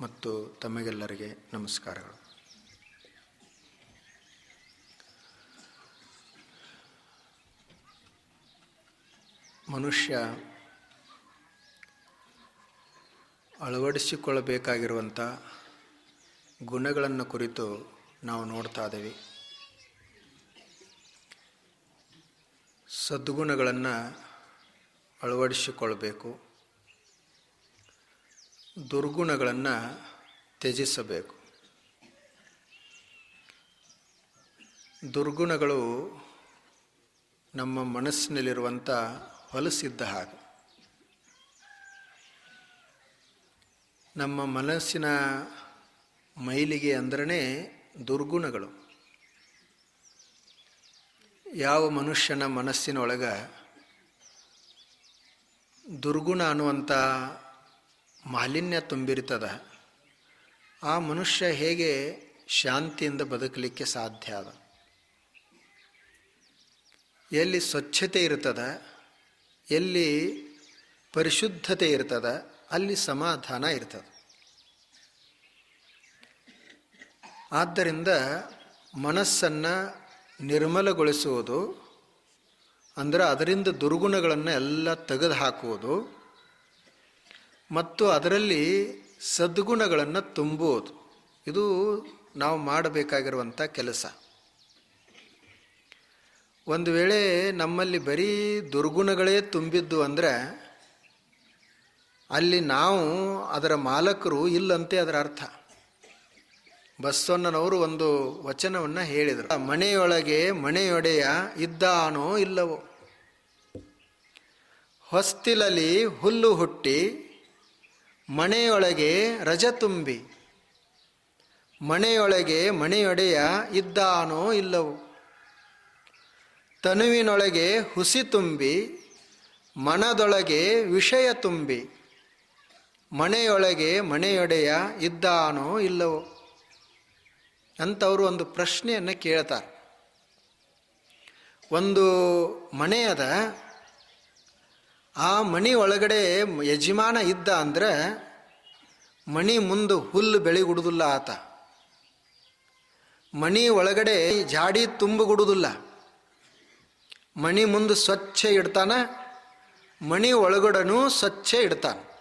ಮತ್ತು ತಮಗೆಲ್ಲರಿಗೆ ನಮಸ್ಕಾರಗಳು. ಮನುಷ್ಯ ಅಳವಡಿಸಿಕೊಳ್ಳಬೇಕಾಗಿರುವಂಥ ಗುಣಗಳನ್ನು ಕುರಿತು ನಾವು ನೋಡ್ತಾ ಇದ್ದೀವಿ. ಸದ್ಗುಣಗಳನ್ನು ಅಳವಡಿಸಿಕೊಳ್ಬೇಕು ದುರ್ಗುಣಗಳನ್ನು ತ್ಯಜಿಸಬೇಕು. ದುರ್ಗುಣಗಳು ನಮ್ಮ ಮನಸ್ಸಿನಲ್ಲಿರುವಂಥ ಹೊಲಸಿದ್ದ ಹಾಗೆ. ನಮ್ಮ ಮನಸ್ಸಿನ ಮೈಲಿಗೆ ಅಂದ್ರೇ ದುರ್ಗುಣಗಳು. ಯಾವ ಮನುಷ್ಯನ ಮನಸ್ಸಿನೊಳಗೆ ದುರ್ಗುಣ ಅನ್ನುವಂಥ ಮಾಲಿನ್ಯ ತುಂಬಿರ್ತದ. ಆ ಮನುಷ್ಯ ಹೇಗೆ ಶಾಂತಿಯಿಂದ ಬದುಕಲಿಕ್ಕೆ ಸಾಧ್ಯ ಅದ? ಎಲ್ಲಿ ಸ್ವಚ್ಛತೆ ಇರ್ತದ, ಎಲ್ಲಿ ಪರಿಶುದ್ಧತೆ ಇರ್ತದ, ಅಲ್ಲಿ ಸಮಾಧಾನ ಇರ್ತದೆ. ಆದ್ದರಿಂದ ಮನಸ್ಸನ್ನು ನಿರ್ಮಲಗೊಳಿಸುವುದು, ಅಂದರೆ ಅದರಿಂದ ದುರ್ಗುಣಗಳನ್ನು ಎಲ್ಲ ತೆಗೆದು ಹಾಕುವುದು ಮತ್ತು ಅದರಲ್ಲಿ ಸದ್ಗುಣಗಳನ್ನು ತುಂಬುವುದು. ಇದು ನಾವು ಮಾಡಬೇಕಾಗಿರುವಂಥ ಕೆಲಸ. ಒಂದು ವೇಳೆ ನಮ್ಮಲ್ಲಿ ಬರೀ ದುರ್ಗುಣಗಳೇ ತುಂಬಿದ್ದು ಅಂದರೆ ಅಲ್ಲಿ ನಾವು ಅದರ ಮಾಲಕರು ಇಲ್ಲಂತೆ ಅದರ ಅರ್ಥ. ಬಸವಣ್ಣನವರು ಒಂದು ವಚನವನ್ನು ಹೇಳಿದರು. ಮನೆಯೊಳಗೆ ಮನೆಯೊಡೆಯ ಇದ್ದಾನೋ ಇಲ್ಲವೋ? ಹೊಸ್ತಿಲಲ್ಲಿ ಹುಲ್ಲು ಹುಟ್ಟಿ ಮನೆಯೊಳಗೆ ರಜ ತುಂಬಿ, ಮನೆಯೊಳಗೆ ಮಣೆಯೊಡೆಯ ಇದ್ದಾನೋ ಇಲ್ಲವೋ? ತನುವಿನೊಳಗೆ ಹುಸಿ ತುಂಬಿ, ಮನದೊಳಗೆ ವಿಷಯ ತುಂಬಿ, ಮನೆಯೊಳಗೆ ಮನೆಯೊಡೆಯ ಇದ್ದಾನೋ ಇಲ್ಲವೋ? ಅಂತವರು ಒಂದು ಪ್ರಶ್ನೆಯನ್ನು ಕೇಳ್ತಾರೆ. ಒಂದು ಮನೆ ಅದ ಆ ಮಣಿ ಒಳಗಡೆ ಯಜಮಾನ ಇದ್ದ ಅಂದರೆ ಮಣಿ ಮುಂದೆ ಹುಲ್ಲು ಬೆಳಿಗುಡುದಿಲ್ಲ ಆತ. ಮಣಿ ಒಳಗಡೆ ಜಾಡಿ ತುಂಬಗುಡುದಿಲ್ಲ. ಮಣಿ ಮುಂದೆ ಸ್ವಚ್ಛ ಇಡ್ತಾನ, ಮಣಿ ಒಳಗಡನೂ ಸ್ವಚ್ಛ ಇಡ್ತಾನೆ.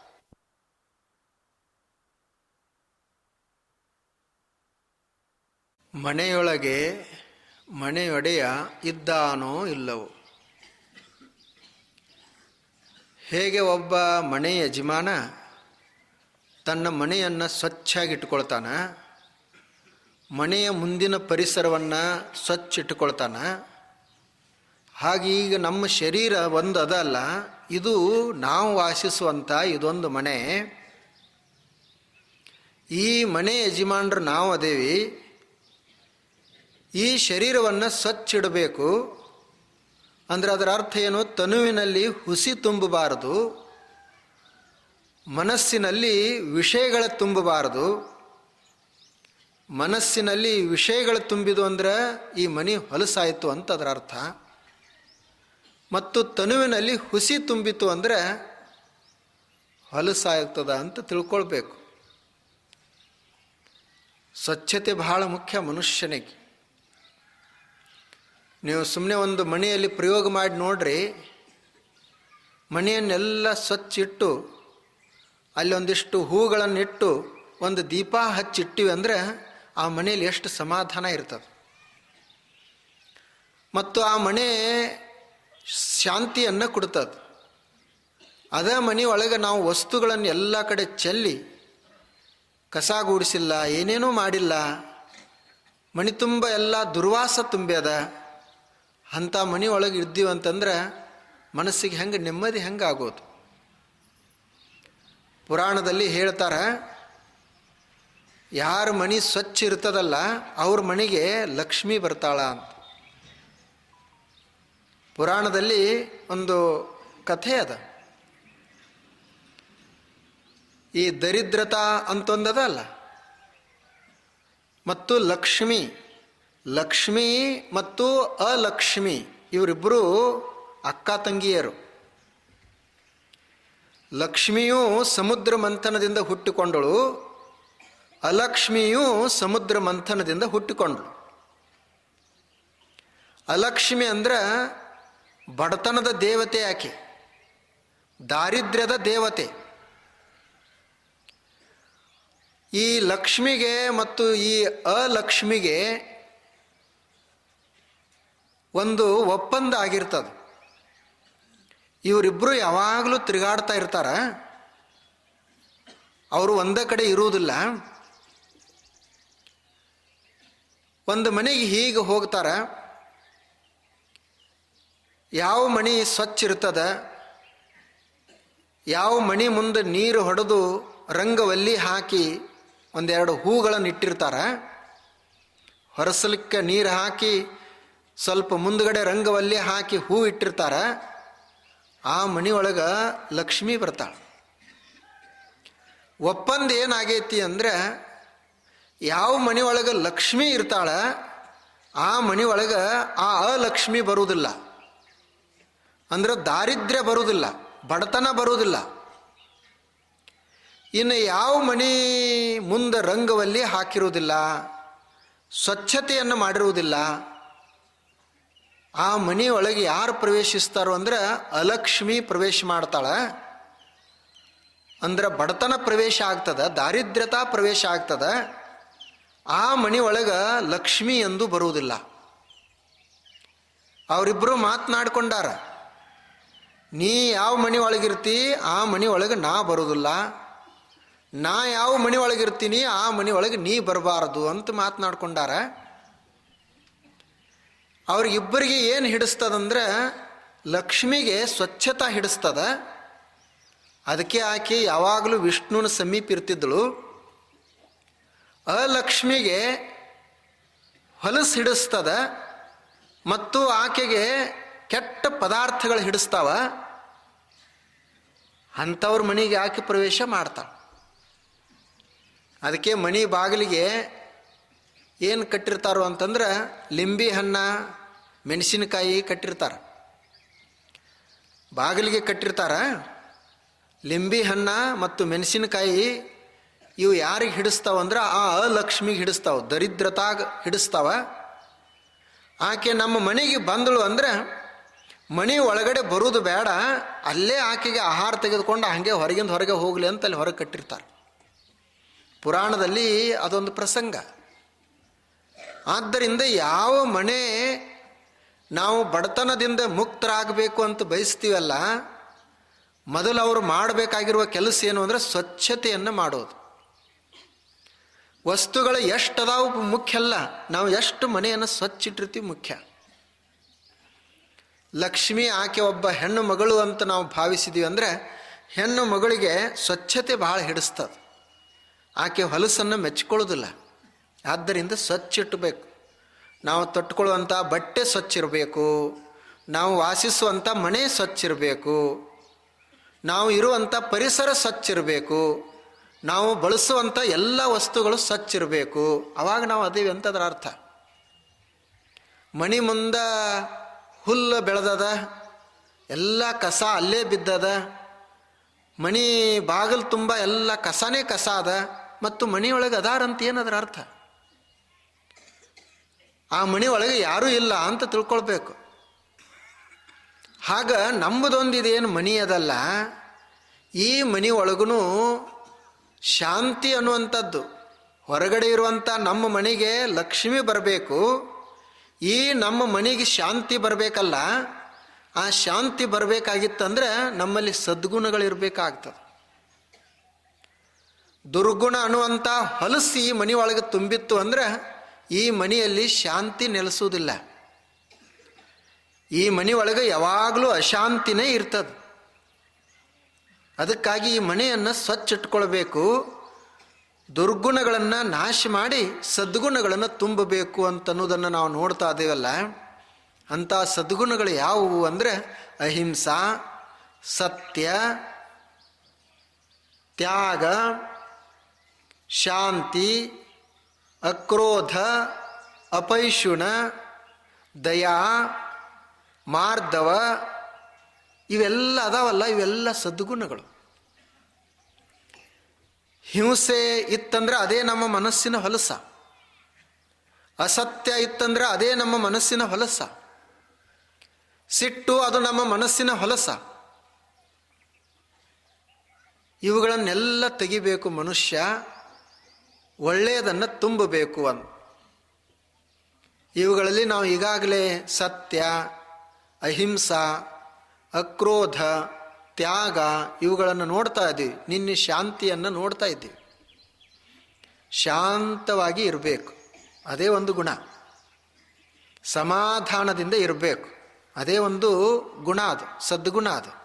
ಮನೆಯೊಳಗೆ ಮನೆಯೊಡೆಯ ಇದ್ದಾನೋ ಇಲ್ಲವೋ? ಹೇಗೆ ಒಬ್ಬ ಮನೆ ಯಜಮಾನ ತನ್ನ ಮನೆಯನ್ನು ಸ್ವಚ್ಛಾಗಿಟ್ಕೊಳ್ತಾನ ಮನೆಯ ಮುಂದಿನ ಪರಿಸರವನ್ನು ಸ್ವಚ್ಛ ಇಟ್ಟುಕೊಳ್ತಾನ ಹಾಗೆ ಈಗ ನಮ್ಮ ಶರೀರ ಒಂದು ಅದಲ್ಲ, ಇದು ನಾವು ವಾಸಿಸುವಂಥ ಇದೊಂದು ಮನೆ. ಈ ಮನೆ ಯಜಮಾನರು ನಾವು ಅದೇವಿ, ಈ ಶರೀರವನ್ನು ಸ್ವಚ್ಛ ಇಡಬೇಕು ಅಂದರೆ ಅದರ ಅರ್ಥ ಏನು? ತನುವಿನಲ್ಲಿ ಹುಸಿ ತುಂಬಬಾರದು, ಮನಸ್ಸಿನಲ್ಲಿ ವಿಷಯಗಳ ತುಂಬಬಾರದು. ಮನಸ್ಸಿನಲ್ಲಿ ವಿಷಯಗಳು ತುಂಬಿದು ಅಂದ್ರೆ ಈ ಮನಿ ಹೊಲಸಾಯಿತು ಅಂತ ಅದರ ಅರ್ಥ. ಮತ್ತು ತನುವಿನಲ್ಲಿ ಹುಸಿ ತುಂಬಿತು ಅಂದರೆ ಹೊಲಸಾಗ್ತದ ಅಂತ ತಿಳ್ಕೊಳ್ಬೇಕು. ಸ್ವಚ್ಛತೆ ಬಹಳ ಮುಖ್ಯ ಮನುಷ್ಯನಿಗೆ. ನೀವು ಸುಮ್ಮನೆ ಒಂದು ಮನೆಯಲ್ಲಿ ಪ್ರಯೋಗ ಮಾಡಿ ನೋಡ್ರಿ ಮನೆಯನ್ನೆಲ್ಲ ಸ್ವಚ್ಛ ಇಟ್ಟು ಅಲ್ಲಿ ಒಂದಿಷ್ಟು ಹೂಗಳನ್ನು ಇಟ್ಟು ಒಂದು ದೀಪ ಹಚ್ಚಿಟ್ಟಿವಿ ಅಂದರೆ ಆ ಮನೆಯಲ್ಲಿ ಎಷ್ಟು ಸಮಾಧಾನ ಇರ್ತದೆ. ಮತ್ತು ಆ ಮನೆ ಶಾಂತಿಯನ್ನು ಕೊಡ್ತದೆ. ಅದೇ ಮನೆ ಒಳಗೆ ನಾವು ವಸ್ತುಗಳನ್ನು ಎಲ್ಲ ಕಡೆ ಚೆಲ್ಲಿ, ಕಸ ಗೂಡಿಸಿಲ್ಲ, ಏನೇನೂ ಮಾಡಿಲ್ಲ ಮನೆ ತುಂಬ ಎಲ್ಲ ದುರ್ವಾಸ ತುಂಬ್ಯದ. ಅಂಥ ಮನೆ ಒಳಗೆ ಇದ್ದೀವಿ ಅಂತಂದ್ರೆ ಮನಸ್ಸಿಗೆ ಹೆಂಗೆ ನೆಮ್ಮದಿ ಹೆಂಗೆ ಆಗೋದು? ಪುರಾಣದಲ್ಲಿ ಹೇಳ್ತಾರೆ, ಯಾರ ಮನೆ ಸ್ವಚ್ಛ ಇರ್ತದಲ್ಲ ಅವ್ರ ಮನೆಗೆ ಲಕ್ಷ್ಮಿ ಬರ್ತಾಳ ಅಂತ. ಪುರಾಣದಲ್ಲಿ ಒಂದು ಕಥೆ ಅದ. ಈ ದರಿದ್ರತಾ ಅಂತೊಂದದ ಅಲ್ಲ ಮತ್ತು ಲಕ್ಷ್ಮಿ. ಲಕ್ಷ್ಮಿ ಮತ್ತು ಅಲಕ್ಷ್ಮಿ ಇವರಿಬ್ಬರು ಅಕ್ಕ ತಂಗಿಯರು. ಲಕ್ಷ್ಮಿಯು ಸಮುದ್ರ ಮಂಥನದಿಂದ ಹುಟ್ಟಿಕೊಂಡಳು, ಅಲಕ್ಷ್ಮಿಯು ಸಮುದ್ರ ಮಂಥನದಿಂದ ಹುಟ್ಟಿಕೊಂಡಳು. ಅಲಕ್ಷ್ಮಿ ಅಂದ್ರೆ ಬಡತನದ ದೇವತೆ ಆಕೆ, ದಾರಿದ್ರ್ಯದ ದೇವತೆ. ಈ ಲಕ್ಷ್ಮಿಗೆ ಮತ್ತು ಈ ಅಲಕ್ಷ್ಮಿಗೆ ಒಂದು ಒಪ್ಪಂದ ಆಗಿರ್ತದೆ. ಇವರಿಬ್ಬರು ಯಾವಾಗಲೂ ತಿರುಗಾಡ್ತಾ ಇರ್ತಾರ. ಅವರು ಒಂದೇ ಕಡೆ ಇರುವುದಿಲ್ಲ. ಒಂದು ಮನೆಗೆ ಹೀಗೆ ಹೋಗ್ತಾರ. ಯಾವ ಮಣಿ ಸ್ವಚ್ಛ ಇರ್ತದ? ಯಾವ ಮಣಿ ಮುಂದೆ ನೀರು ಹೊಡೆದು ರಂಗವಲ್ಲಿ ಹಾಕಿ ಒಂದೆರಡು ಹೂಗಳನ್ನು ಇಟ್ಟಿರ್ತಾರೆ. ಹೊರಸಲಿಕ್ಕೆ ನೀರು ಹಾಕಿ ಸ್ವಲ್ಪ ಮುಂದ್ಗಡೆ ರಂಗವಲ್ಲಿ ಹಾಕಿ ಹೂ ಇಟ್ಟಿರ್ತಾರ, ಆ ಮನೆಯೊಳಗೆ ಲಕ್ಷ್ಮಿ ಬರ್ತಾಳೆ. ಒಪ್ಪಂದ ಏನಾಗೈತಿ ಅಂದ್ರೆ, ಯಾವ ಮನೆಯೊಳಗೆ ಲಕ್ಷ್ಮಿ ಇರ್ತಾಳ, ಆ ಮನೆಯೊಳಗೆ ಆ ಅಲಕ್ಷ್ಮಿ ಬರುವುದಿಲ್ಲ. ಅಂದ್ರೆ ದಾರಿದ್ರ್ಯ ಬರುವುದಿಲ್ಲ, ಬಡತನ ಬರುವುದಿಲ್ಲ. ಇನ್ನು ಯಾವ ಮನೆ ಮುಂದೆ ರಂಗವಲ್ಲಿ ಹಾಕಿರುವುದಿಲ್ಲ, ಸ್ವಚ್ಛತೆಯನ್ನು ಮಾಡಿರುವುದಿಲ್ಲ ಆ ಮನೆಯೊಳಗೆ ಯಾರು ಪ್ರವೇಶಿಸ್ತಾರೋ ಅಂದ್ರೆ ಅಲಕ್ಷ್ಮಿ ಪ್ರವೇಶ ಮಾಡ್ತಾಳೆ. ಅಂದ್ರೆ ಬಡತನ ಪ್ರವೇಶ ಆಗ್ತದ, ದಾರಿದ್ರ್ಯತಾ ಪ್ರವೇಶ ಆಗ್ತದ. ಆ ಮನೆಯೊಳಗೆ ಲಕ್ಷ್ಮಿ ಎಂದು ಬರುವುದಿಲ್ಲ. ಅವರಿಬ್ಬರು ಮಾತನಾಡ್ಕೊಂಡಾರ, ನೀ ಯಾವ ಮನೆ ಒಳಗಿರ್ತಿ? ಆ ಮನೆ ಒಳಗೆ ನಾ ಬರೋದಿಲ್ಲ ನಾ ಯಾವ ಮನೆ ಒಳಗಿರ್ತೀನಿ? ಆ ಮನೆ ಒಳಗೆ ನೀ ಬರಬಾರದು ಅಂತ ಮಾತನಾಡ್ಕೊಂಡಾರ. ಅವ್ರಿಗಿಬ್ಬರಿಗೆ ಏನು ಹಿಡಿಸ್ತದಂದ್ರೆ ಲಕ್ಷ್ಮಿಗೆ ಸ್ವಚ್ಛತಾ ಹಿಡಿಸ್ತದ. ಅದಕ್ಕೆ ಆಕೆ ಯಾವಾಗಲೂ ವಿಷ್ಣುವಿನ ಸಮೀಪ ಇರ್ತಿದ್ದಳು. ಅಲಕ್ಷ್ಮಿಗೆ ಹೊಲಸು ಹಿಡಿಸ್ತದ ಮತ್ತು ಆಕೆಗೆ ಕೆಟ್ಟ ಪದಾರ್ಥಗಳು ಹಿಡಿಸ್ತಾವ. ಅಂಥವ್ರ ಮನೆಗೆ ಆಕೆ ಪ್ರವೇಶ ಮಾಡ್ತಾಳೆ. ಅದಕ್ಕೆ ಮನೆ ಬಾಗಿಲಿಗೆ ಏನು ಕಟ್ಟಿರ್ತಾರೋ ಅಂತಂದ್ರೆ ಲಿಂಬಿ ಹಣ್ಣ, ಮೆಣಸಿನಕಾಯಿ ಕಟ್ಟಿರ್ತಾರೆ. ಬಾಗಿಲಿಗೆ ಕಟ್ಟಿರ್ತಾರ. ಲಿಂಬಿ ಹಣ್ಣ ಮತ್ತು ಮೆಣಸಿನಕಾಯಿ ಇವು ಯಾರಿಗೆ ಹಿಡಿಸ್ತಾವ ಅಂದ್ರೆ ಆ ಅಲಕ್ಷ್ಮಿಗೆ ಹಿಡಿಸ್ತಾವ, ದರಿದ್ರತಾಗ ಹಿಡಿಸ್ತಾವ. ಆಕೆ ನಮ್ಮ ಮನೆಗೆ ಬಂದಳು ಅಂದ್ರೆ ಮನೆ ಒಳಗಡೆ ಬರೋದು ಬೇಡ, ಅಲ್ಲೇ ಆಕೆಗೆ ಆಹಾರ ತೆಗೆದುಕೊಂಡು ಹಾಗೆ ಹೊರಗಿಂದ ಹೊರಗೆ ಹೋಗಲಿ ಅಂತ ಅಲ್ಲಿ ಹೊರಗೆ ಕಟ್ಟಿರ್ತಾರೆ. ಪುರಾಣದಲ್ಲಿ ಅದೊಂದು ಪ್ರಸಂಗ. ಆದ್ದರಿಂದ ಯಾವ ಮನೆ ನಾವು ಬಡತನದಿಂದ ಮುಕ್ತರಾಗಬೇಕು ಅಂತ ಬಯಸ್ತೀವಲ್ಲ, ಮೊದಲು ಅವರು ಮಾಡಬೇಕಾಗಿರುವ ಕೆಲಸ ಏನು ಅಂದರೆ ಸ್ವಚ್ಛತೆಯನ್ನು ಮಾಡೋದು. ವಸ್ತುಗಳು ಎಷ್ಟು ಅದಾವು ಮುಖ್ಯ ಅಲ್ಲ, ನಾವು ಎಷ್ಟು ಮನೆಯನ್ನು ಸ್ವಚ್ಛ ಇಟ್ಟಿರ್ತೀವಿ ಮುಖ್ಯ. ಲಕ್ಷ್ಮಿ ಆಕೆ ಒಬ್ಬ ಹೆಣ್ಣು ಮಗಳು ಅಂತ ನಾವು ಭಾವಿಸಿದೀವಿ ಅಂದರೆ ಹೆಣ್ಣು ಮಗಳಿಗೆ ಸ್ವಚ್ಛತೆ ಭಾಳ ಹಿಡಿಸ್ತದೆ. ಆಕೆ ಹೊಲಸನ್ನು ಮೆಚ್ಕೊಳ್ಳೋದಿಲ್ಲ. ಆದ್ದರಿಂದ ಸ್ವಚ್ಛ ಇಟ್ಟಬೇಕು. ನಾವು ತೊಟ್ಕೊಳ್ಳುವಂಥ ಬಟ್ಟೆ ಸ್ವಚ್ಛ ಇರಬೇಕು. ನಾವು ವಾಸಿಸುವಂಥ ಮನೆ ಸ್ವಚ್ಛ ಇರಬೇಕು. ನಾವು ಇರುವಂಥ ಪರಿಸರ ಸ್ವಚ್ಛ ಇರಬೇಕು. ನಾವು ಬಳಸುವಂಥ ಎಲ್ಲ ವಸ್ತುಗಳು ಸ್ವಚ್ಛ ಇರಬೇಕು. ಅವಾಗ ನಾವು ಅದೇವಿ ಅಂತ ಅದರ ಅರ್ಥ. ಮಣಿ ಮುಂದೆ ಹುಲ್ಲು ಬೆಳೆದದ, ಎಲ್ಲ ಕಸ ಅಲ್ಲೇ ಬಿದ್ದದ, ಮಣಿ ಬಾಗಿಲು ತುಂಬ ಎಲ್ಲ ಕಸನೇ ಕಸ ಅದ, ಮತ್ತು ಮನೆಯೊಳಗೆ ಅದಾರಂತ ಏನದರ ಅರ್ಥ? ಆ ಮನೆ ಒಳಗೆ ಯಾರೂ ಇಲ್ಲ ಅಂತ ತಿಳ್ಕೊಳ್ಬೇಕು. ಹಾಗ ನಮ್ಮದೊಂದಿದೇನು ಮನಿ ಅದಲ್ಲ, ಈ ಮನೆ ಒಳಗೂ ಶಾಂತಿ ಅನ್ನುವಂಥದ್ದು. ಹೊರಗಡೆ ಇರುವಂಥ ನಮ್ಮ ಮನೆಗೆ ಲಕ್ಷ್ಮಿ ಬರಬೇಕು, ಈ ನಮ್ಮ ಮನೆಗೆ ಶಾಂತಿ ಬರಬೇಕಲ್ಲ, ಆ ಶಾಂತಿ ಬರಬೇಕಾಗಿತ್ತಂದ್ರೆ ನಮ್ಮಲ್ಲಿ ಸದ್ಗುಣಗಳಿರಬೇಕಾಗ್ತದೆ. ದುರ್ಗುಣ ಅನ್ನುವಂಥ ಹೊಲಸು ಈ ಮನೆ ಒಳಗೆ ತುಂಬಿತ್ತು ಅಂದ್ರೆ ಈ ಮನೆಯಲ್ಲಿ ಶಾಂತಿ ನೆಲೆಸುವುದಿಲ್ಲ. ಈ ಮನೆ ಒಳಗೆ ಯಾವಾಗಲೂ ಅಶಾಂತಿನೇ ಇರ್ತದೆ. ಅದಕ್ಕಾಗಿ ಈ ಮನೆಯನ್ನು ಸ್ವಚ್ಛ ಇಟ್ಕೊಳ್ಬೇಕು ದುರ್ಗುಣಗಳನ್ನು ನಾಶ ಮಾಡಿ ಸದ್ಗುಣಗಳನ್ನು ತುಂಬಬೇಕು ಅಂತನ್ನೋದನ್ನು ನಾವು ನೋಡ್ತಾ ಇದ್ದೇವಲ್ಲ ಅಂಥ ಸದ್ಗುಣಗಳು ಯಾವುವು ಅಂದರೆ ಅಹಿಂಸಾ, ಸತ್ಯ, ತ್ಯಾಗ, ಶಾಂತಿ ಅಕ್ರೋಧ ಅಪೈಶುಣ ದಯಾ ಮಾರ್ಧವ ಇವೆಲ್ಲ ಅದಾವಲ್ಲ, ಇವೆಲ್ಲ ಸದ್ಗುಣಗಳು. ಹಿಂಸೆ ಇತ್ತಂದ್ರೆ ಅದೇ ನಮ್ಮ ಮನಸ್ಸಿನ ಹೊಲಸ. ಅಸತ್ಯ ಇತ್ತಂದ್ರೆ ಅದೇ ನಮ್ಮ ಮನಸ್ಸಿನ ಹೊಲಸ. ಸಿಟ್ಟು ಅದು ನಮ್ಮ ಮನಸ್ಸಿನ ಹೊಲಸ. ಇವುಗಳನ್ನೆಲ್ಲ ತೆಗಿಬೇಕು ಮನುಷ್ಯ. ಒಳ್ಳೆಯದನ್ನು ತುಂಬಬೇಕು ಅಂತ ಇವುಗಳಲ್ಲಿ ನಾವು ಈಗಾಗಲೇ ಸತ್ಯ, ಅಹಿಂಸಾ, ಅಕ್ರೋಧ, ತ್ಯಾಗ ಇವುಗಳನ್ನು ನೋಡ್ತಾ ಇದ್ದೀವಿ. ನಿನ್ನೆ ಶಾಂತಿಯನ್ನು ನೋಡ್ತಾ ಇದ್ದೀವಿ. ಶಾಂತವಾಗಿ ಇರಬೇಕು. ಅದೇ ಒಂದು ಗುಣ. ಸಮಾಧಾನದಿಂದ ಇರಬೇಕು. ಅದೇ ಒಂದು ಗುಣ ಅದು, ಸದ್ಗುಣ ಅದು.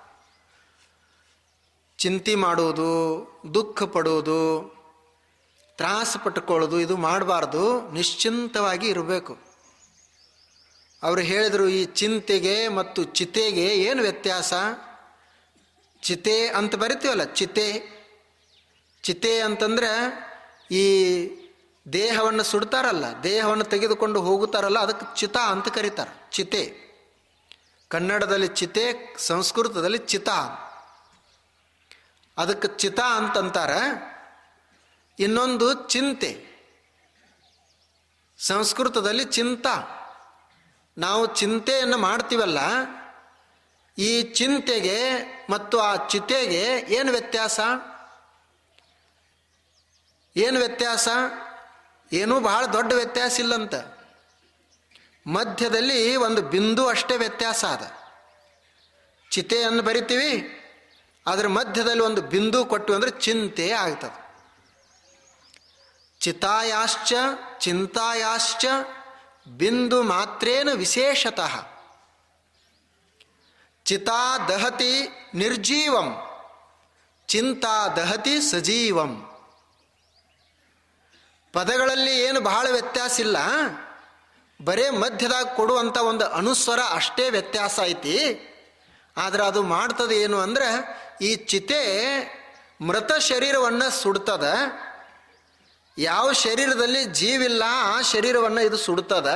ಚಿಂತೆ ಮಾಡುವುದು, ದುಃಖ ಪಡುವುದು ತ್ರಾಸ ಪಟ್ಕೊಳ್ಳೋದು ಇದು ಮಾಡಬಾರ್ದು, ನಿಶ್ಚಿಂತವಾಗಿ ಇರಬೇಕು. ಅವರು ಹೇಳಿದರು, ಈ ಚಿಂತೆಗೆ ಮತ್ತು ಚಿತೆಗೆ ಏನು ವ್ಯತ್ಯಾಸ? ಚಿತೆ ಅಂತ ಬರಿತೀವಲ್ಲ, ಚಿತೆ. ಚಿತೆ ಅಂತಂದ್ರೆ ಈ ದೇಹವನ್ನು ಸುಡ್ತಾರಲ್ಲ, ದೇಹವನ್ನು ತೆಗೆದುಕೊಂಡು ಹೋಗುತ್ತಾರಲ್ಲ, ಅದಕ್ಕೆ ಚಿತ ಅಂತ ಕರೀತಾರೆ, ಚಿತೆ. ಕನ್ನಡದಲ್ಲಿ ಚಿತೆ, ಸಂಸ್ಕೃತದಲ್ಲಿ ಚಿತ. ಅದಕ್ಕೆ ಚಿತ ಅಂತಂತಾರೆ. ಇನ್ನೊಂದು ಚಿಂತೆ. ಸಂಸ್ಕೃತದಲ್ಲಿ ಚಿಂತ. ನಾವು ಚಿಂತೆಯನ್ನು ಮಾಡ್ತೀವಲ್ಲ, ಈ ಚಿಂತೆಗೆ ಮತ್ತು ಆ ಚಿತೆಗೆ ಏನು ವ್ಯತ್ಯಾಸ? ಏನು ವ್ಯತ್ಯಾಸ? ಏನೂ ಬಹಳ ದೊಡ್ಡ ವ್ಯತ್ಯಾಸ ಇಲ್ಲಂತ. ಮಧ್ಯದಲ್ಲಿ ಒಂದು ಬಿಂದು ಅಷ್ಟೇ ವ್ಯತ್ಯಾಸ ಅದ. ಚಿತೆಯನ್ನು ಬರಿತೀವಿ, ಅದರ ಮಧ್ಯದಲ್ಲಿ ಒಂದು ಬಿಂದು ಕೊಟ್ಟು ಅಂದರೆ ಚಿಂತೆ ಆಗ್ತದೆ. ಚಿತಾಯಾಶ್ಚ, ಚಿಂತಾಯಾಶ್ಚ, ಬಿಂದು ಮಾತ್ರೇನ ವಿಶೇಷತಃ. ಚಿತಾ ದಹತಿ ನಿರ್ಜೀವಂ, ಚಿಂತಾ ದಹತಿ ಸಜೀವಂ. ಪದಗಳಲ್ಲಿ ಏನು ಬಹಳ ವ್ಯತ್ಯಾಸ ಇಲ್ಲ. ಬರೇ ಮಧ್ಯದಾಗ ಕೊಡುವಂಥ ಒಂದು ಅನುಸ್ವರ ಅಷ್ಟೇ ವ್ಯತ್ಯಾಸ ಐತಿ. ಆದ್ರೆ ಅದು ಮಾಡ್ತದೆ ಏನು ಅಂದ್ರೆ ಈ ಚಿತೆ ಮೃತ ಶರೀರವನ್ನು ಸುಡ್ತದ. ಯಾವ ಶರೀರದಲ್ಲಿ ಜೀವಿಲ್ಲ, ಆ ಶರೀರವನ್ನು ಇದು ಸುಡ್ತದ?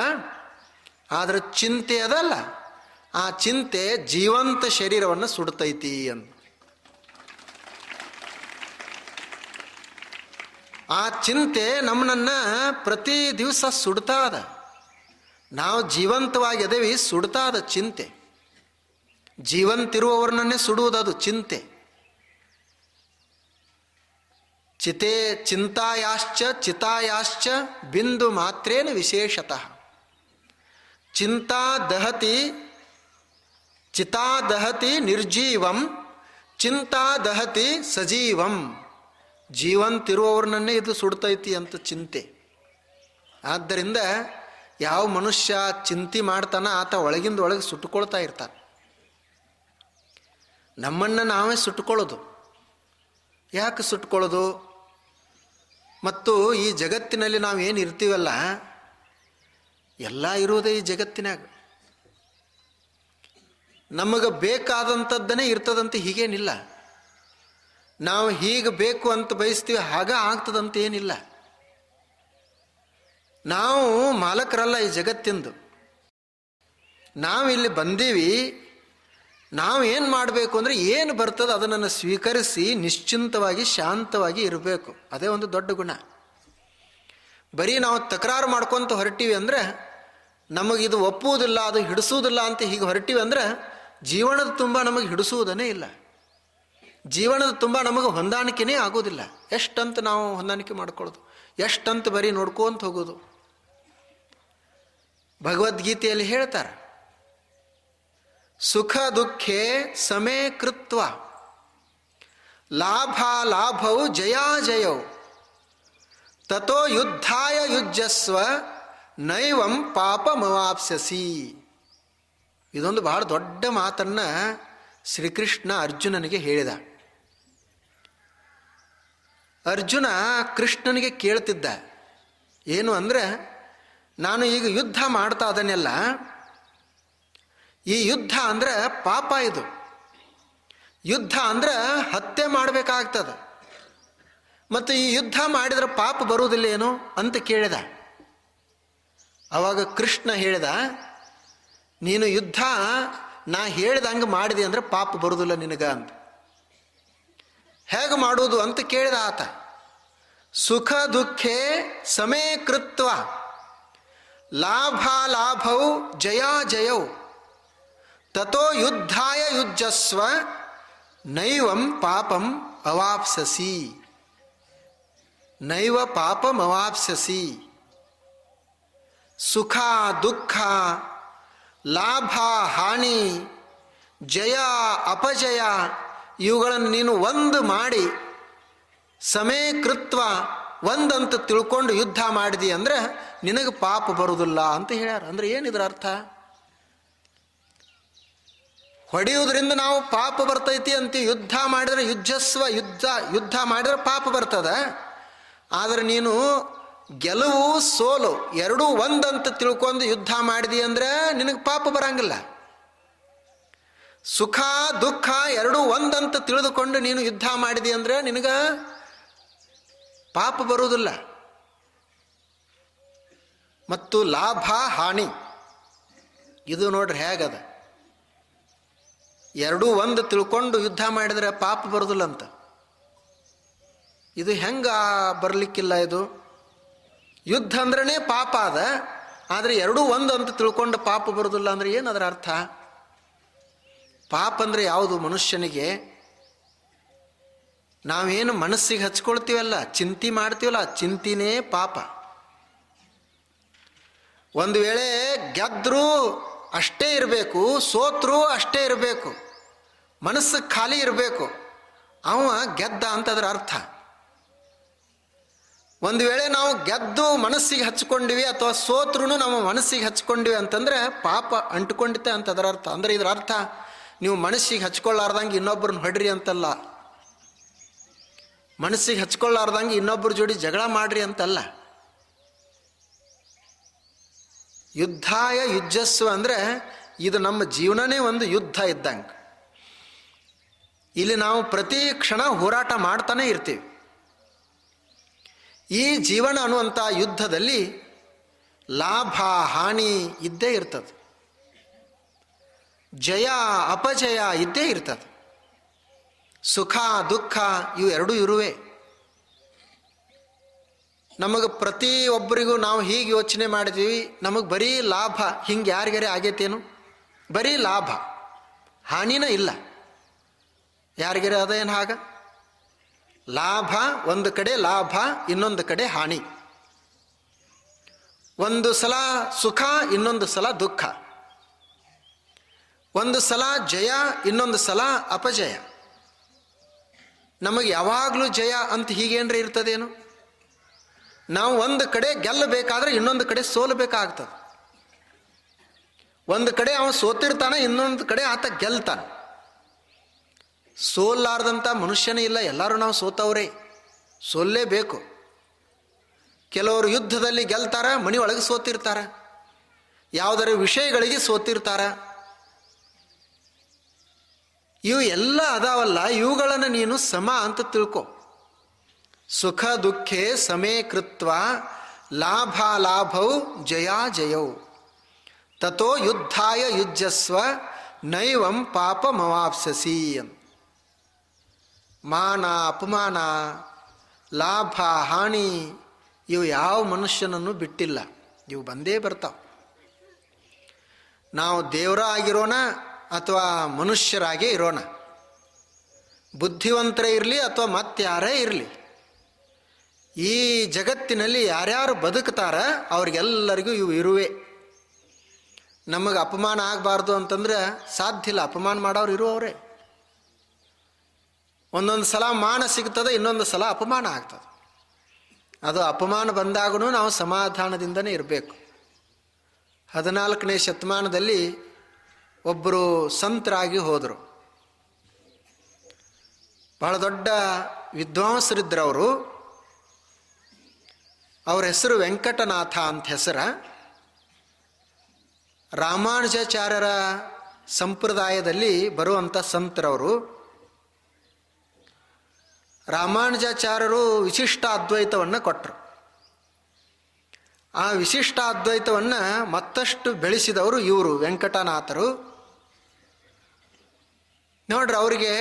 ಆದರೆ ಚಿಂತೆ ಅದಲ್ಲ. ಆ ಚಿಂತೆ ಜೀವಂತ ಶರೀರವನ್ನು ಸುಡ್ತೈತಿ ಅಂತ. ಆ ಚಿಂತೆ ನಮ್ಮನ್ನ ಪ್ರತಿ ದಿವಸ ಸುಡ್ತಾ ಅದ ನಾವು ಜೀವಂತವಾಗಿ ಅದೇವಿ ಸುಡ್ತಾ ಅದ ಚಿಂತೆ ಜೀವಂತಿರುವವರನ್ನೇ ಸುಡುವುದದು ಚಿಂತೆ. ಚಿತೆ ಚಿಂತಾಯಾಶ್ಚ, ಚಿತಾಯಾಶ್ಚ, ಬಿಂದು ಮಾತ್ರೇನ ವಿಶೇಷತಃ. ಚಿಂತಾ ದಹತಿ ಚಿತಾ ದಹತಿ ನಿರ್ಜೀವಂ ಚಿಂತಾ ದಹತಿ ಸಜೀವಂ. ಜೀವಂತಿರುವವ್ರನ್ನೇ ಇದು ಸುಡ್ತೈತಿ ಅಂತ ಚಿಂತೆ. ಆದ್ದರಿಂದ ಯಾವ ಮನುಷ್ಯ ಚಿಂತೆ ಮಾಡ್ತಾನ ಆತ ಒಳಗಿಂದ ಒಳಗೆ ಸುಟ್ಟುಕೊಳ್ತಾ ಇರ್ತಾನೆ. ನಮ್ಮನ್ನು ನಾವೇ ಸುಟ್ಟುಕೊಳ್ಳೋದು. ಯಾಕೆ ಸುಟ್ಕೊಳ್ಳೋದು ಮತ್ತು ಈ ಜಗತ್ತಿನಲ್ಲಿ ನಾವು ಏನು ಇರ್ತೀವಲ್ಲ, ಎಲ್ಲ ಇರುವುದೇ ಈ ಜಗತ್ತಿನಾಗ ನಮಗೆ ಬೇಕಾದಂಥದ್ದನ್ನೇ ಇರ್ತದಂತ ಹೀಗೇನಿಲ್ಲ. ನಾವು ಹೀಗೆ ಬೇಕು ಅಂತ ಬಯಸ್ತೀವಿ, ಹಾಗ ಆಗ್ತದಂತ ಏನಿಲ್ಲ. ನಾವು ಮಾಲಕರಲ್ಲ ಈ ಜಗತ್ತಿಂದು. ನಾವು ಇಲ್ಲಿ ಬಂದೀವಿ ನಾವು ಏನು ಮಾಡಬೇಕು ಅಂದರೆ ಏನು ಬರ್ತದೆ ಅದನ್ನು ಸ್ವೀಕರಿಸಿ ನಿಶ್ಚಿಂತವಾಗಿ ಶಾಂತವಾಗಿ ಇರಬೇಕು. ಅದೇ ಒಂದು ದೊಡ್ಡ ಗುಣ. ಬರೀ ನಾವು ತಕರಾರು ಮಾಡ್ಕೊತ ಹೊರಟಿವಿ ಅಂದರೆ ನಮಗಿದು ಒಪ್ಪುವುದಿಲ್ಲ, ಅದು ಹಿಡಿಸುವುದಿಲ್ಲ ಅಂತ ಹೀಗೆ ಹೊರಟಿವಿ ಅಂದರೆ ಜೀವನದ ತುಂಬ ನಮಗೆ ಹಿಡಿಸುವುದನ್ನೇ ಇಲ್ಲ. ಜೀವನದ ತುಂಬ ನಮಗೆ ಹೊಂದಾಣಿಕೆನೇ ಆಗೋದಿಲ್ಲ ಎಷ್ಟಂತ ನಾವು ಹೊಂದಾಣಿಕೆ ಮಾಡ್ಕೊಳ್ಳೋದು? ಎಷ್ಟಂತ ಬರೀ ನೋಡ್ಕೊಂತ ಹೋಗೋದು? ಭಗವದ್ಗೀತೆಯಲ್ಲಿ ಹೇಳ್ತಾರೆ ಸುಖ ದುಃಖೆ ಸಮೇ ಕೃತ್ವ. ಲಾಭ ಲಾಭವು ಜಯೌ ತಥೋ ಯುದ್ಧಾಯ ಯುಜ್ಯಸ್ವ, ನೈವಂ ಪಾಪಮವಾಪ್ಸ್ಯಸಿ. ಇದೊಂದು ಬಹಳ ದೊಡ್ಡ ಮಾತನ್ನ ಶ್ರೀಕೃಷ್ಣ ಅರ್ಜುನನಿಗೆ ಹೇಳಿದ. ಅರ್ಜುನ ಕೃಷ್ಣನಿಗೆ ಕೇಳ್ತಿದ್ದ, ಏನು ಅಂದರೆ, ನಾನು ಈಗ ಯುದ್ಧ ಮಾಡ್ತಾ ಅದನ್ನೆಲ್ಲ ಈ ಯುದ್ಧ ಅಂದ್ರೆ ಪಾಪ ಇದು. ಯುದ್ಧ ಅಂದ್ರೆ ಹತ್ಯೆ ಮಾಡಬೇಕಾಗ್ತದೆ. ಮತ್ತು ಈ ಯುದ್ಧ ಮಾಡಿದ್ರೆ ಪಾಪ ಬರುವುದಿಲ್ಲ ಏನು ಅಂತ ಕೇಳಿದ. ಅವಾಗ ಕೃಷ್ಣ ಹೇಳಿದ, ನೀನು ಯುದ್ಧ, ನಾ ಹೇಳ್ದಂಗೆ ಮಾಡಿದೆ ಅಂದ್ರೆ ಪಾಪ ಬರುವುದಿಲ್ಲ ನಿನಗ ಅಂತ. ಹೇಗೆ ಮಾಡುವುದು ಅಂತ ಕೇಳಿದ ಆತ. ಸುಖ ದುಃಖೇ ಸಮೇ ಕೃತ್ವ. ಲಾಭ ಲಾಭೌ ಜಯ ಜಯೌ. ತಥೋ ಯುದ್ಧಾಯ ಯುಜಸ್ವ ನೈವಂ ಪಾಪಂ ಅವಾಪ್ಸಸಿ. ನೈವ ಪಾಪಂ ಅವಾಪ್ಸಸಿ. ಸುಖ, ದುಃಖ, ಲಾಭ, ಹಾನಿ, ಜಯ, ಅಪಜಯ, ಇವುಗಳನ್ನು ನೀನು ಒಂದು ಮಾಡಿ ಸಮೀಕೃತ್ವ ಒಂದಂತ ತಿಳ್ಕೊಂಡು ಯುದ್ಧ ಮಾಡಿದಿ ಅಂದ್ರೆ ನಿನಗೆ ಪಾಪ ಬರುವುದಿಲ್ಲ ಅಂತ ಹೇಳ್ಯಾರ. ಅಂದ್ರೆ ಏನಿದ್ರ ಅರ್ಥ? ಹೊಡೆಯುವುದರಿಂದ ನಾವು ಪಾಪ ಬರ್ತೈತಿ ಅಂತ ಯುದ್ಧ ಮಾಡಿದ್ರೆ ಯುದ್ಧಸ್ವ ಯುದ್ಧ ಯುದ್ಧ ಮಾಡಿದ್ರೆ ಪಾಪ ಬರ್ತದ. ಆದರೆ ನೀನು ಗೆಲುವು ಸೋಲು ಎರಡೂ ಒಂದಂತ ತಿಳ್ಕೊಂಡು ಯುದ್ಧ ಮಾಡಿದಿ ಅಂದ್ರೆ ನಿನಗೆ ಪಾಪ ಬರಂಗಿಲ್ಲ. ಸುಖ, ದುಃಖ ಎರಡೂ ಒಂದಂತ ತಿಳಿದುಕೊಂಡು ನೀನು ಯುದ್ಧ ಮಾಡಿದಿ ಅಂದ್ರೆ ನಿನಗ ಪಾಪ ಬರುವುದಿಲ್ಲ. ಮತ್ತು ಲಾಭ, ಹಾನಿ. ಇದು ನೋಡ್ರಿ ಹೇಗದ? ಎರಡೂ ಒಂದು ತಿಳ್ಕೊಂಡು ಯುದ್ಧ ಮಾಡಿದರೆ ಪಾಪ ಬರುದಿಲ್ಲ ಅಂತ ಇದು ಹೆಂಗೆ ಬರಲಿಕ್ಕಿಲ್ಲ ಇದು? ಯುದ್ಧ ಅಂದ್ರೇ ಪಾಪ ಅದ, ಆದರೆ ಎರಡೂ ಒಂದು ಅಂತ ತಿಳ್ಕೊಂಡು ಪಾಪ ಬರುದಿಲ್ಲ ಅಂದ್ರೆ ಏನು ಅದರ ಅರ್ಥ? ಪಾಪ ಅಂದರೆ ಯಾವುದು ಮನುಷ್ಯನಿಗೆ? ನಾವೇನು ಮನಸ್ಸಿಗೆ ಹಚ್ಕೊಳ್ತೀವಲ್ಲ, ಚಿಂತೆ ಮಾಡ್ತೀವಲ್ಲ ಚಿಂತಿನೇ ಪಾಪ. ಒಂದು ವೇಳೆ ಗೆದ್ರೂ ಅಷ್ಟೇ ಇರಬೇಕು, ಸೋತ್ರೂ ಅಷ್ಟೇ ಇರಬೇಕು, ಮನಸ್ಸು ಖಾಲಿ ಇರಬೇಕು. ಅವ ಗೆದ್ದ ಅಂತದ್ರ ಅರ್ಥ. ಒಂದು ವೇಳೆ ನಾವು ಗೆದ್ದು ಮನಸ್ಸಿಗೆ ಹಚ್ಕೊಂಡಿವಿ ಅಥವಾ ಸೋತ್ರೂ ನಮ್ಮ ಮನಸ್ಸಿಗೆ ಹಚ್ಕೊಂಡಿವಿ ಅಂತಂದ್ರೆ ಪಾಪ ಅಂಟ್ಕೊಂಡಿತೆ ಅಂತ ಅದರ ಅರ್ಥ. ಅಂದ್ರೆ ಇದರ ಅರ್ಥ, ನೀವು ಮನಸ್ಸಿಗೆ ಹಚ್ಕೊಳ್ಳಾರ್ದಂಗೆ ಇನ್ನೊಬ್ಬರನ್ನ ಹೊಡ್ರಿ ಅಂತಲ್ಲ. ಮನಸ್ಸಿಗೆ ಹಚ್ಕೊಳ್ಳಾರ್ದಂಗೆ ಇನ್ನೊಬ್ಬರ ಜೋಡಿ ಜಗಳ ಮಾಡ್ರಿ ಅಂತಲ್ಲ. ಯುದ್ಧಾಯ ಯುಜಸ್ಸು ಅಂದರೆ ಇದು ನಮ್ಮ ಜೀವನನೇ ಒಂದು ಯುದ್ಧ ಇದ್ದಂಗೆ. ಇಲ್ಲಿ ನಾವು ಪ್ರತಿ ಕ್ಷಣ ಹೋರಾಟ ಮಾಡ್ತಾನೆ ಇರ್ತೀವಿ. ಈ ಜೀವನ ಅನ್ನುವಂಥ ಯುದ್ಧದಲ್ಲಿ ಲಾಭ, ಹಾನಿ ಇದ್ದೇ ಇರ್ತದೆ. ಜಯ, ಅಪಜಯ ಇದ್ದೇ ಇರ್ತದೆ. ಸುಖ, ದುಃಖ ಇವು ಎರಡೂ ಇರುವೆ. ನಮಗೆ ಪ್ರತಿ ಒಬ್ಬರಿಗೂ ನಾವು ಹೀಗೆ ಯೋಚನೆ ಮಾಡಿದ್ವಿ, ನಮಗೆ ಬರೀ ಲಾಭ, ಹಿಂಗೆ ಯಾರಿಗಾರೆ ಆಗೈತೇನು? ಬರೀ ಲಾಭ, ಹಾನಿನ ಇಲ್ಲ. ಯಾರಿಗಾರೆ ಅದೇನು ಹಾಗ? ಲಾಭ, ಒಂದು ಕಡೆ ಲಾಭ, ಇನ್ನೊಂದು ಕಡೆ ಹಾನಿ. ಒಂದು ಸಲ ಸುಖ, ಇನ್ನೊಂದು ಸಲ ದುಃಖ. ಒಂದು ಸಲ ಜಯ, ಇನ್ನೊಂದು ಸಲ ಅಪಜಯ. ನಮಗೆ ಯಾವಾಗಲೂ ಜಯ ಅಂತ ಹೀಗೇನ್ರಿ ಇರ್ತದೇನು? ನಾವು ಒಂದು ಕಡೆ ಗೆಲ್ಲಬೇಕಾದ್ರೆ ಇನ್ನೊಂದು ಕಡೆ ಸೋಲಬೇಕಾಗ್ತದೆ. ಒಂದು ಕಡೆ ಅವನು ಸೋತಿರ್ತಾನೆ, ಇನ್ನೊಂದು ಕಡೆ ಆತ ಗೆಲ್ತಾನೆ. ಸೋಲ್ಲಾರ್ದಂಥ ಮನುಷ್ಯನೇ ಇಲ್ಲ, ಎಲ್ಲರೂ ನಾವು ಸೋತವ್ರೆ. ಸೋಲ್ಲೇಬೇಕು. ಕೆಲವರು ಯುದ್ಧದಲ್ಲಿ ಗೆಲ್ತಾರ ಮನೆಯೊಳಗೆ ಸೋತಿರ್ತಾರ. ಯಾವುದರ ವಿಷಯಗಳಿಗೆ ಸೋತಿರ್ತಾರ. ಇವು ಎಲ್ಲ ಅದಾವಲ್ಲ, ಇವುಗಳನ್ನು ನೀನು ಸಮ ಅಂತ ತಿಳ್ಕೊ. ಸುಖ ದುಃಖೇ ಸಮೇ ಕೃತ್ವ ಲಾಭಾಲಾಭೌ ಜಯಾ ಜಯೌ. ತಥೋ ಯುದ್ಧಾಯ ಯುಜ್ಜಸ್ವ ನೈವಂ ಪಾಪಮವಾಪ್ಸಸಿ ಅಂತ ಮಾನ ಅಪಮಾನ, ಲಾಭ ಹಾನಿ ಇವು ಯಾವ ಮನುಷ್ಯನನ್ನು ಬಿಟ್ಟಿಲ್ಲ. ಇವು ಬಂದೇ ಬರ್ತಾವೆ. ನಾವು ದೇವರ ಆಗಿರೋಣ ಅಥವಾ ಮನುಷ್ಯರಾಗೇ ಇರೋಣ? ಬುದ್ಧಿವಂತರೇ ಇರಲಿ ಅಥವಾ ಮತ್ತಾರೇ ಇರಲಿ? ಈ ಜಗತ್ತಿನಲ್ಲಿ ಯಾರ್ಯಾರು ಬದುಕ್ತಾರ ಅವ್ರಿಗೆಲ್ಲರಿಗೂ ಇವು ಇರುವೆ. ನಮಗೆ ಅಪಮಾನ ಆಗಬಾರ್ದು ಅಂತಂದ್ರೆ ಸಾಧ್ಯ ಇಲ್ಲ, ಅಪಮಾನ ಮಾಡೋರು ಇರುವವರೇ. ಒಂದೊಂದು ಸಲ ಮಾನ ಸಿಗ್ತದೆ, ಇನ್ನೊಂದು ಸಲ ಅಪಮಾನ ಆಗ್ತದೆ. ಅದು ಅಪಮಾನ ಬಂದಾಗೂ ನಾವು ಸಮಾಧಾನದಿಂದನೇ ಇರಬೇಕು. ಹದಿನಾಲ್ಕನೇ ಶತಮಾನದಲ್ಲಿ ಒಬ್ಬರು ಸಂತರಾಗಿ ಹೋದರು. ಬಹಳ ದೊಡ್ಡ ವಿದ್ವಾಂಸರಿದ್ದರು ಅವರು ಅವ್ರ ಹೆಸರು ವೆಂಕಟನಾಥ ಅಂತ ಹೆಸರ. ರಾಮಾನುಜಾಚಾರ್ಯರ ಸಂಪ್ರದಾಯದಲ್ಲಿ ಬರುವಂಥ ಸಂತರವರು. ರಾಮಾನುಜಾಚಾರ್ಯರು ವಿಶಿಷ್ಟ ಅದ್ವೈತವನ್ನು ಕೊಟ್ಟರು ಆ ವಿಶಿಷ್ಟ ಅದ್ವೈತವನ್ನು ಮತ್ತಷ್ಟು ಬೆಳೆಸಿದವರು ಇವರು ವೆಂಕಟನಾಥರು. ನೋಡ್ರಿ ಅವರಿಗೆ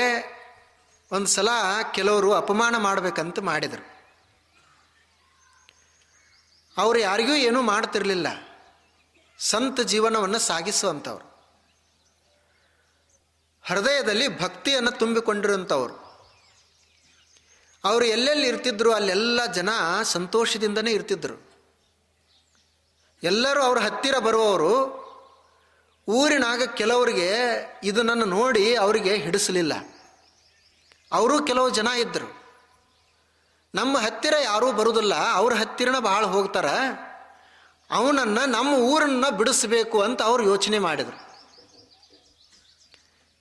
ಒಂದು ಸಲ ಕೆಲವರು ಅಪಮಾನ ಮಾಡಬೇಕಂತ ಮಾಡಿದರು. ಅವರು ಯಾರಿಗೂ ಏನೂ ಮಾಡ್ತಿರಲಿಲ್ಲ. ಸಂತ ಜೀವನವನ್ನು ಸಾಗಿಸುವಂಥವ್ರು ಹೃದಯದಲ್ಲಿ ಭಕ್ತಿಯನ್ನು ತುಂಬಿಕೊಂಡಿರುವಂಥವ್ರು ಅವರು ಎಲ್ಲೆಲ್ಲಿ ಇರ್ತಿದ್ರು ಅಲ್ಲೆಲ್ಲ ಜನ ಸಂತೋಷದಿಂದನೇ ಇರ್ತಿದ್ರು. ಎಲ್ಲರೂ ಅವ್ರ ಹತ್ತಿರ ಬರುವವರು ಊರಿನಾಗ ಕೆಲವರಿಗೆ ಇದನ್ನು ನೋಡಿ ಅವರಿಗೆ ಹಿಡಿಸಲಿಲ್ಲ. ಅವರು ಕೆಲವು ಜನ ಇದ್ದರು ನಮ್ಮ ಹತ್ತಿರ ಯಾರೂ ಬರುವುದಿಲ್ಲ ಅವ್ರ ಹತ್ತಿರನ ಭಾಳ ಹೋಗ್ತಾರೆ. ಅವನನ್ನು ನಮ್ಮ ಊರನ್ನು ಬಿಡಿಸ್ಬೇಕು ಅಂತ ಅವ್ರು ಯೋಚನೆ ಮಾಡಿದರು.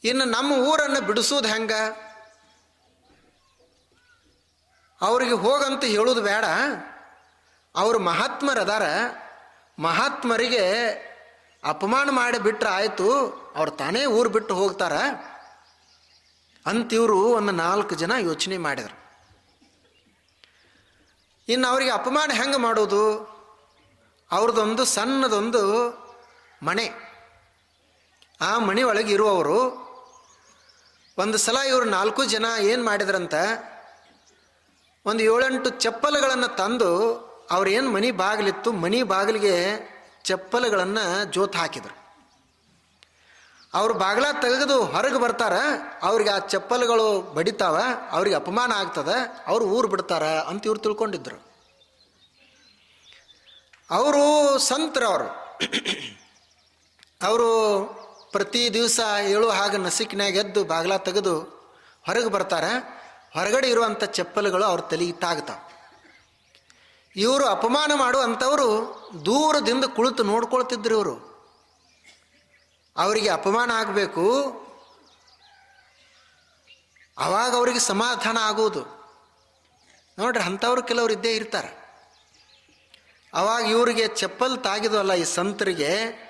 ಇನ್ನು ನಮ್ಮ ಊರನ್ನು ಬಿಡಿಸೋದು ಹೆಂಗ? ಅವ್ರಿಗೆ ಹೋಗಂತ ಹೇಳೋದು ಬೇಡ. ಅವರು ಮಹಾತ್ಮರದಾರ. ಮಹಾತ್ಮರಿಗೆ ಅಪಮಾನ ಮಾಡಿ ಬಿಟ್ರೆ ಆಯಿತು, ಅವ್ರು ತಾನೇ ಊರು ಬಿಟ್ಟು ಹೋಗ್ತಾರ. ಅಂತಿವರು ಒಂದು ನಾಲ್ಕು ಜನ ಯೋಚನೆ ಮಾಡಿದರು. ಇನ್ನು ಅವರಿಗೆ ಅಪಮಾನ ಹೆಂಗೆ ಮಾಡೋದು? ಅವ್ರದ್ದೊಂದು ಸಣ್ಣದೊಂದು ಮನೆ. ಆ ಮನೆ ಒಳಗೆ ಇರುವವರು ಒಂದು ಸಲ ಇವರು ನಾಲ್ಕು ಜನ ಏನು ಮಾಡಿದ್ರಂತ ಒಂದು ಏಳೆಂಟು ಚಪ್ಪಲುಗಳನ್ನು ತಂದು ಅವ್ರೇನು ಮನೆ ಬಾಗಿಲಿತ್ತು, ಮನೆ ಬಾಗಿಲಿಗೆ ಚಪ್ಪಲುಗಳನ್ನು ಜೋತು ಹಾಕಿದರು. ಅವ್ರು ಬಾಗಿಲ ತೆಗೆದು ಹೊರಗೆ ಬರ್ತಾರ, ಅವ್ರಿಗೆ ಆ ಚಪ್ಪಲ್ಗಳು ಬಡಿತಾವ, ಅವ್ರಿಗೆ ಅಪಮಾನ ಆಗ್ತದೆ, ಅವ್ರು ಊರು ಬಿಡ್ತಾರ ಅಂತ ಇವ್ರು ತಿಳ್ಕೊಂಡಿದ್ರು. ಅವರು ಸಂತ್ರ ಅವರು. ಪ್ರತಿ ದಿವಸ ಏಳು ಹಾಗೆ ನಸಿಕಿನಾಗ ಎದ್ದು ಬಾಗಿಲ ತೆಗೆದು ಹೊರಗೆ ಬರ್ತಾರೆ, ಹೊರಗಡೆ ಇರುವಂಥ ಚಪ್ಪಲುಗಳು ಅವ್ರ ತಲೆಗೆ ತಾಗ್ತಾವೆ. ಇವರು ಅಪಮಾನ ಮಾಡುವಂಥವರು ದೂರದಿಂದ ಕುಳಿತು ನೋಡ್ಕೊಳ್ತಿದ್ರು ಇವರು. ಅವರಿಗೆ ಅಪಮಾನ ಆಗಬೇಕು. ಅವಾಗ ಅವರಿಗೆ ಸಮಾಧಾನ ಆಗುವುದು. ನೋಡ್ರಿ ಅಂಥವ್ರು ಕೆಲವರು ಇದ್ದೇ ಇರ್ತಾರೆ. ಅವಾಗ ಇವರಿಗೆ ಚಪ್ಪಲ್ ತಾಗಿದ್ವಲ್ಲ ಈ ಸಂತರಿಗೆ,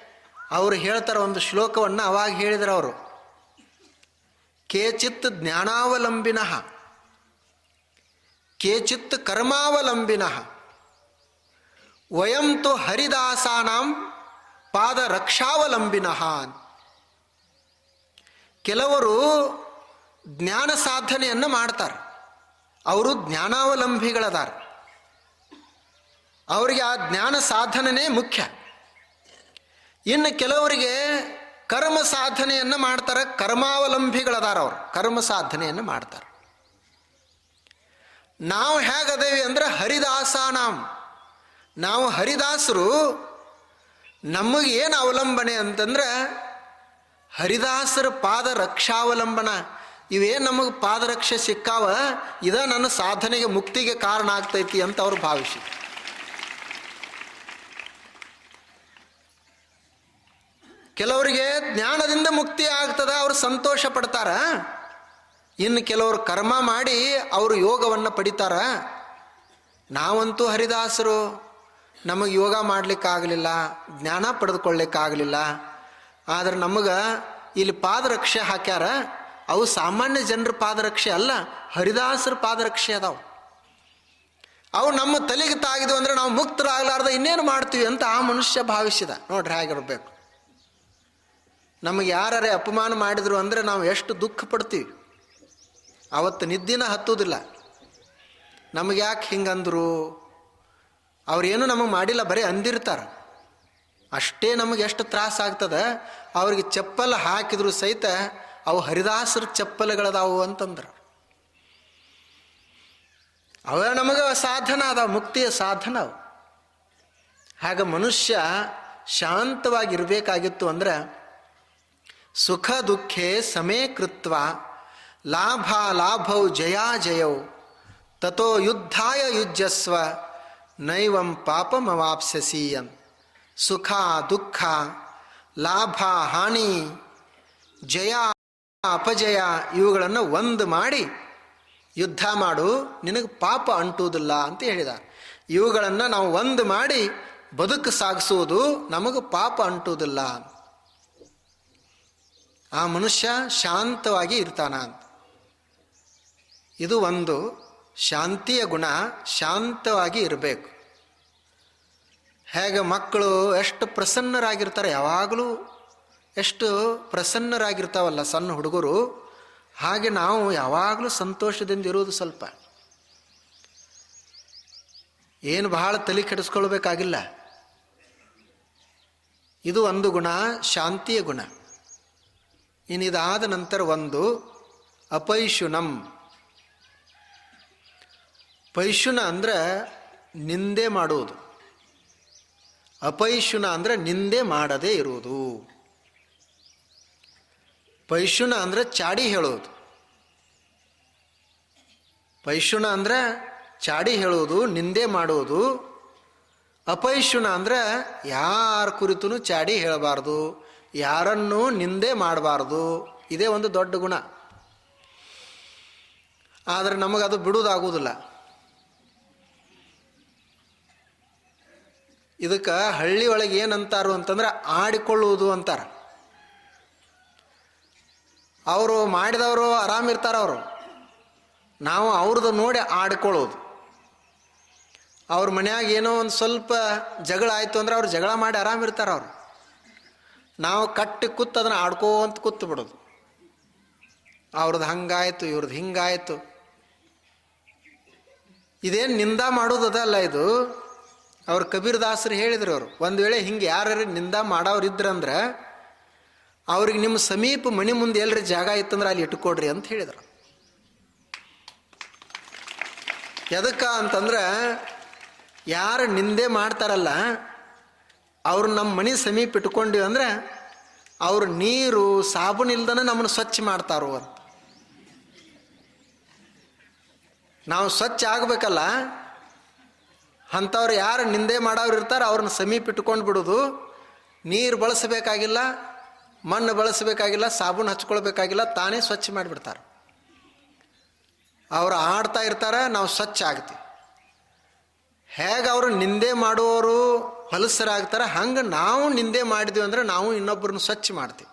ಅವರು ಹೇಳ್ತಾರೆ ಒಂದು ಶ್ಲೋಕವನ್ನು ಅವಾಗ ಹೇಳಿದ್ರು ಅವರು. ಕೇಚಿತ್ ಜ್ಞಾನಾವಲಂಬಿನಃ. ಕೇಚಿತ್ ಕರ್ಮಾವಲಂಬಿನಃ. ವಯಂ ತು ಹರಿದಾಸಾನಾಂ ಪಾದ ರಕ್ಷಾವಲಂಬಿನಃ ಕೆಲವರು ಜ್ಞಾನ ಸಾಧನೆಯನ್ನು ಮಾಡ್ತಾರೆ. ಅವರು ಜ್ಞಾನಾವಲಂಬಿಗಳದಾರ. ಅವರಿಗೆ ಆ ಜ್ಞಾನ ಸಾಧನೆನೇ ಮುಖ್ಯ. ಇನ್ನು ಕೆಲವರಿಗೆ ಕರ್ಮ ಸಾಧನೆಯನ್ನು ಮಾಡ್ತಾರೆ, ಕರ್ಮಾವಲಂಬಿಗಳದಾರ ಅವರು. ಕರ್ಮ ಸಾಧನೆಯನ್ನು ಮಾಡ್ತಾರೆ. ನಾವು ಹೇಗದೇವಿ ಅಂದ್ರೆ ಹರಿದಾಸ ನಾಮ್ ನಾವು ಹರಿದಾಸರು ನಮಗೆ ಏನು ಅವಲಂಬನೆ ಅಂತಂದ್ರೆ ಹರಿದಾಸರ ಪಾದ ರಕ್ಷಾವಲಂಬನ. ಇವೇ ನಮಗೆ ಪಾದರಕ್ಷೆ ಸಿಕ್ಕಾವ? ಇದ ನನ್ನ ಸಾಧನೆಗೆ ಮುಕ್ತಿಗೆ ಕಾರಣ ಆಗ್ತೈತಿ ಅಂತ ಅವ್ರು ಭಾವಿಸಿ ಕೆಲವರಿಗೆ ಜ್ಞಾನದಿಂದ ಮುಕ್ತಿ ಆಗ್ತದ, ಅವ್ರು ಸಂತೋಷ ಪಡ್ತಾರ. ಇನ್ನು ಕೆಲವರು ಕರ್ಮ ಮಾಡಿ ಅವರು ಯೋಗವನ್ನು ಪಡಿತಾರ. ನಾವಂತೂ ಹರಿದಾಸರು. ನಮಗೆ ಯೋಗ ಮಾಡಲಿಕ್ಕಾಗಲಿಲ್ಲ, ಜ್ಞಾನ ಪಡೆದುಕೊಳ್ಳಿಕ್ಕಾಗಲಿಲ್ಲ, ಆದ್ರೆ ನಮಗೆ ಇಲ್ಲಿ ಪಾದರಕ್ಷೆ ಹಾಕ್ಯಾರ. ಅವು ಸಾಮಾನ್ಯ ಜನರ ಪಾದರಕ್ಷೆ ಅಲ್ಲ, ಹರಿದಾಸರ ಪಾದರಕ್ಷೆ ಅದಾವು. ಅವು ನಮ್ಮ ತಲೆಗೆ ತಾಗಿದ್ವು ಅಂದ್ರೆ ನಾವು ಮುಕ್ತರಾಗಲಾರ್ದ ಇನ್ನೇನು ಮಾಡ್ತೀವಿ ಅಂತ ಆ ಮನುಷ್ಯ ಭಾವಿಸಿದ. ನೋಡ್ರಿ ಹೇಗಿರ್ಬೇಕು ನಮಗೆ ಯಾರೇ ಅಪಮಾನ ಮಾಡಿದ್ರು ಅಂದರೆ ನಾವು ಎಷ್ಟು ದುಃಖ ಪಡ್ತೀವಿ. ಅವತ್ತು ನಿದ್ದಿನ ಹತ್ತುವುದಿಲ್ಲ ನಮಗೆ ಯಾಕೆ ಹಿಂಗಂದ್ರು? ಅವ್ರೇನು ನಮಗೆ ಮಾಡಿಲ್ಲ, ಬರೀ ಅಂದಿರ್ತಾರೆ. ಅಷ್ಟೇ ನಮಗೆ ಎಷ್ಟು ತ್ರಾಸ ಆಗ್ತದೆ, ಅವ್ರಿಗೆ ಚಪ್ಪಲ್ ಹಾಕಿದ್ರು ಸಹಿತ ಅವು ಹರಿದಾಸರ ಚಪ್ಪಲುಗಳದಾವು ಅಂತಂದ್ರು. ಅವ ನಮಗೆ ಸಾಧನ ಅದ, ಮುಕ್ತಿಯ ಸಾಧನ ಅವು. ಹಾಗೆ ಮನುಷ್ಯ ಶಾಂತವಾಗಿರಬೇಕಾಗಿತ್ತು ಅಂದ್ರೆ ಸುಖ ದುಃಖೇ ಸಮೇ ಕೃತ್ವ, ಲಾಭ ಲಾಭೌ ಜಯಾ ಜಯೌ ತಥೋ ಯುದ್ಧಾಯ ಯುಜ್ಯಸ್ವ ನೈವಂ ಪಾಪಮವಾಪ್ಸ್ಯಸಿ ಅಂತ ಸುಖ ದುಃಖ ಲಾಭ ಹಾನಿ ಜಯ ಅಪಜಯ ಇವುಗಳನ್ನು ಒಂದು ಮಾಡಿ ಯುದ್ಧ ಮಾಡು, ನಿನಗೆ ಪಾಪ ಅಂಟುವುದಿಲ್ಲ ಅಂತ ಹೇಳಿದ. ಇವುಗಳನ್ನು ನಾವು ಒಂದು ಮಾಡಿ ಬದುಕು ಸಾಗಿಸುವುದು ನಮಗೆ ಪಾಪ ಅಂಟುವುದಿಲ್ಲ. ಆ ಮನುಷ್ಯ ಶಾಂತವಾಗಿ ಇರ್ತಾನ ಅಂತ. ಇದು ಒಂದು. ಶಾಂತಿಯ ಗುಣ ಶಾಂತವಾಗಿ ಇರಬೇಕು. ಹೇಗೆ ಮಕ್ಕಳು ಎಷ್ಟು ಪ್ರಸನ್ನರಾಗಿರ್ತಾರೆ, ಯಾವಾಗಲೂ ಎಷ್ಟು ಪ್ರಸನ್ನರಾಗಿರ್ತಾವಲ್ಲ ಸಣ್ಣ ಹುಡುಗರು, ಹಾಗೆ ನಾವು ಯಾವಾಗಲೂ ಸಂತೋಷದಿಂದ ಇರೋದು ಸ್ವಲ್ಪ. ಏನು ಬಹಳ ತಲೆ ಕೆಡಿಸ್ಕೊಳ್ಬೇಕಾಗಿಲ್ಲ. ಇದು ಒಂದು ಗುಣ, ಶಾಂತಿಯ ಗುಣ. ಇನ್ನಿದಾದ ನಂತರ ಒಂದು ಅಪೈಶುನಂ. ಪೈಶುನ ಅಂದ್ರೆ ನಿಂದೆ ಮಾಡುವುದು. ಅಪೈಶುನ ಅಂದ್ರೆ ನಿಂದೆ ಮಾಡದೇ ಇರುವುದು. ಪೈಶುನ ಅಂದ್ರೆ ಚಾಡಿ ಹೇಳೋದು ಪೈಶುನ ಅಂದ್ರೆ ಚಾಡಿ ಹೇಳುವುದು, ನಿಂದೆ ಮಾಡುವುದು. ಅಪೈಶುನ ಅಂದ್ರೆ ಯಾರ ಕುರಿತೂ ಚಾಡಿ ಹೇಳಬಾರ್ದು, ಯಾರನ್ನೂ ನಿಂದೆ ಮಾಡಬಾರ್ದು. ಇದೇ ಒಂದು ದೊಡ್ಡ ಗುಣ. ಆದರೆ ನಮಗದು ಬಿಡುವುದಾಗುವುದಿಲ್ಲ. ಇದಕ್ಕೆ ಹಳ್ಳಿ ಒಳಗೆ ಏನಂತಾರು ಅಂತಂದ್ರೆ ಆಡಿಕೊಳ್ಳುವುದು ಅಂತಾರೆ. ಅವರು ಮಾಡಿದವರು ಆರಾಮಿರ್ತಾರೆ ಅವರು. ನಾವು ಅವ್ರದ್ದು ನೋಡಿ ಆಡ್ಕೊಳ್ಳೋದು ಅವ್ರ ಮನ್ಯಾಗ ಏನೋ ಒಂದು ಸ್ವಲ್ಪ ಜಗಳ ಆಯಿತು ಅಂದ್ರೆ ಅವ್ರು ಜಗಳ ಮಾಡಿ ಆರಾಮಿರ್ತಾರೆ ಅವರು. ನಾವು ಕಟ್ಟಿ ಕೂತು ಅದನ್ನು ಆಡ್ಕೋಂತ ಕೂತು ಬಿಡೋದು. ಅವ್ರದ್ದು ಹಂಗಾಯಿತು ಇವ್ರದ್ದು ಹಿಂಗಾಯಿತು. ಇದೇನು ನಿಂದ ಮಾಡೋದಲ್ಲ ಇದು? ಅವ್ರು ಕಬೀರ್ ದಾಸರು ಹೇಳಿದ್ರು ಅವರು, ಒಂದು ವೇಳೆ ಹಿಂಗೆ ಯಾರು ನಿಂದ ಮಾಡೋರು ಇದ್ರಂದ್ರೆ ಅವ್ರಿಗೆ ನಿಮ್ಮ ಸಮೀಪ ಮನೆ ಮುಂದೆ ಎಲ್ಲರಿ ಜಾಗ ಇತ್ತಂದ್ರೆ ಅಲ್ಲಿ ಇಟ್ಕೊಡ್ರಿ ಅಂತ ಹೇಳಿದರು. ಎದಕ್ಕ ಅಂತಂದ್ರೆ, ಯಾರು ನಿಂದೆ ಮಾಡ್ತಾರಲ್ಲ, ಅವ್ರು ನಮ್ಮ ಮನೆ ಸಮೀಪ ಇಟ್ಕೊಂಡಿವಿ ಅಂದ್ರೆ, ಅವ್ರು ನೀರು, ಸಾಬೂನು ಇಲ್ದನ ನಮ್ಮನ್ನು ಸ್ವಚ್ಛ ಮಾಡ್ತಾರೋ ಅಂತ. ನಾವು ಸ್ವಚ್ಛ ಆಗಬೇಕಲ್ಲ ಅಂಥವ್ರು ಯಾರು ನಿಂದೆ ಮಾಡೋರು ಇರ್ತಾರೆ, ಅವ್ರನ್ನ ಸಮೀಪ ಇಟ್ಕೊಂಡು ಬಿಡೋದು. ನೀರು ಬಳಸಬೇಕಾಗಿಲ್ಲ, ಮಣ್ಣು ಬಳಸಬೇಕಾಗಿಲ್ಲ, ಸಾಬೂನು ಹಚ್ಕೊಳ್ಬೇಕಾಗಿಲ್ಲ, ತಾನೇ ಸ್ವಚ್ಛ ಮಾಡಿಬಿಡ್ತಾರೆ. ಅವರು ಆಡ್ತಾ ಇರ್ತಾರೆ, ನಾವು ಸ್ವಚ್ಛ ಆಗ್ತೀವಿ. ಹೇಗೆ ಅವರು ನಿಂದೆ ಮಾಡುವವರು ಹೊಲಸರಾಗ್ತಾರೆ, ಹಂಗೆ ನಾವು ನಿಂದೆ ಮಾಡಿದ್ವಿ ಅಂದ್ರೆ ನಾವು ಇನ್ನೊಬ್ಬರನ್ನ ಸ್ವಚ್ಛ ಮಾಡ್ತೀವಿ.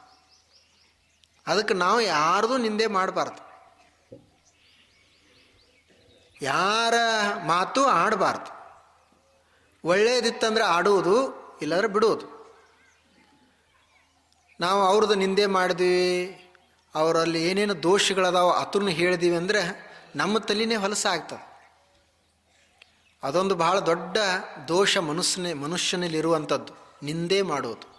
ಅದಕ್ಕೆ ನಾವು ಯಾರ್ದು ನಿಂದೆ ಮಾಡಬಾರ್ದು. ಯಾರ ಮಾತು ಆಡಬಾರ್ದು. ಒಳ್ಳೇದಿತ್ತಂದ್ರೆ ಆಡುವುದು ಇಲ್ಲಾಂದ್ರೆ ಬಿಡುವುದು ನಾವು ಅವ್ರದ್ದು ನಿಂದೆ ಮಾಡಿದ್ವಿ, ಅವರಲ್ಲಿ ಏನೇನು ದೋಷಗಳದಾವ ಅತನ್ನು ಹೇಳಿದೀವಿ ಅಂದರೆ ನಮ್ಮ ತಲೆನೇ ಹೊಲಸ ಆಗ್ತದೆ. ಅದೊಂದು ಬಹಳ ದೊಡ್ಡ ದೋಷ ಮನುಷ್ಯನೇ, ಮನುಷ್ಯನಲ್ಲಿರುವಂಥದ್ದು, ನಿಂದೆ ಮಾಡುವುದು